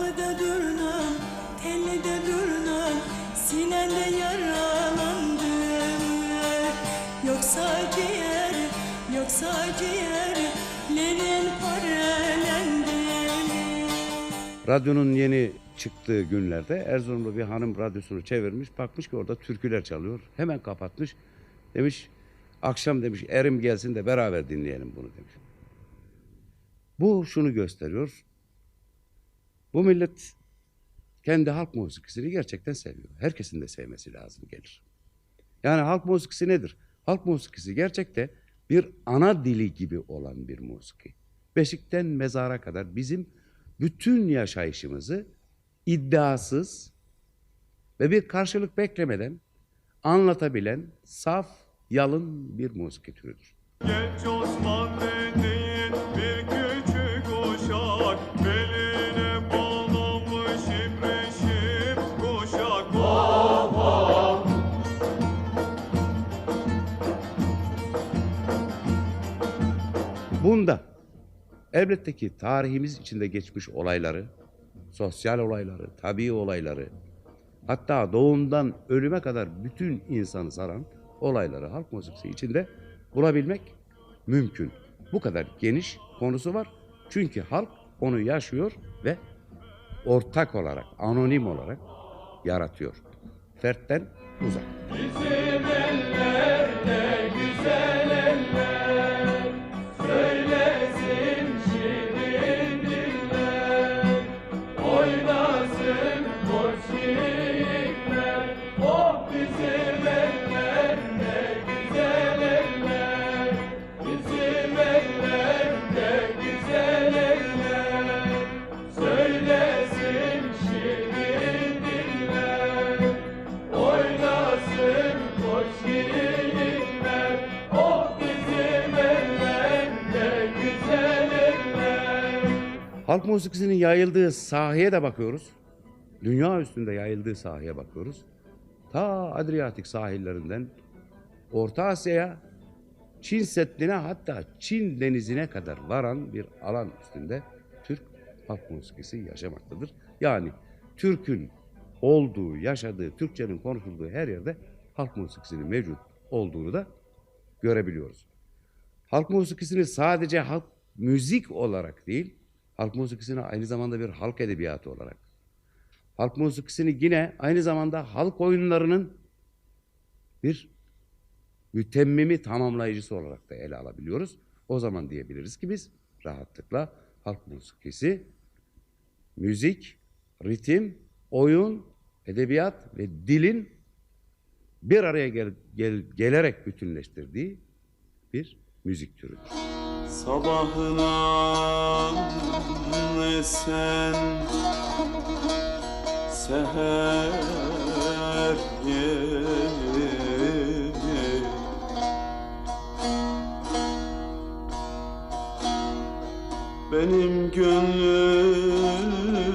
Halıda durnam, tellide durnam, sinende yaralandım. Yoksa ciğer, yoksa ciğerlerin parelendi. Radyonun yeni çıktığı günlerde Erzurumlu bir hanım radyosunu çevirmiş. Bakmış ki orada türküler çalıyor. Hemen kapatmış. Demiş akşam demiş erim gelsin de beraber dinleyelim bunu demiş. Bu şunu gösteriyor. Bu millet kendi halk musikisini gerçekten seviyor. Herkesin de sevmesi lazım gelir. Yani halk musikisi nedir? Halk musikisi gerçekte bir ana dili gibi olan bir musiki. Beşikten mezara kadar bizim bütün yaşayışımızı iddiasız ve bir karşılık beklemeden anlatabilen saf, yalın bir musiki türüdür. Genç Osman Bunda elbette ki tarihimiz içinde geçmiş olayları, sosyal olayları, tabii olayları, hatta doğumdan ölüme kadar bütün insanı saran olayları halk musikisi içinde bulabilmek mümkün. Bu kadar geniş konusu var. Çünkü halk onu yaşıyor ve ortak olarak, anonim olarak yaratıyor. Fertten uzak. Oynasın Halk musikisinin yayıldığı sahaya da bakıyoruz. Dünya üstünde yayıldığı sahaya bakıyoruz. Ta Adriyatik sahillerinden Orta Asya'ya, Çin Seddi'ne hatta Çin denizine kadar varan bir alan üstünde Türk halk musikisi yaşamaktadır. Yani Türk'ün olduğu, yaşadığı, Türkçenin konuşulduğu her yerde halk musikisinin mevcut olduğunu da görebiliyoruz. Halk musikisini sadece halk müzik olarak değil, halk musikisini aynı zamanda bir halk edebiyatı olarak, halk musikisini yine aynı zamanda halk oyunlarının bir mütemmimi tamamlayıcısı olarak da ele alabiliyoruz. O zaman diyebiliriz ki biz rahatlıkla halk musikisi, müzik, ritim, oyun, edebiyat ve dilin bir araya gel- gel- gelerek bütünleştirdiği bir müzik türüdür. Sabahına esen seher yeri Benim gönlüm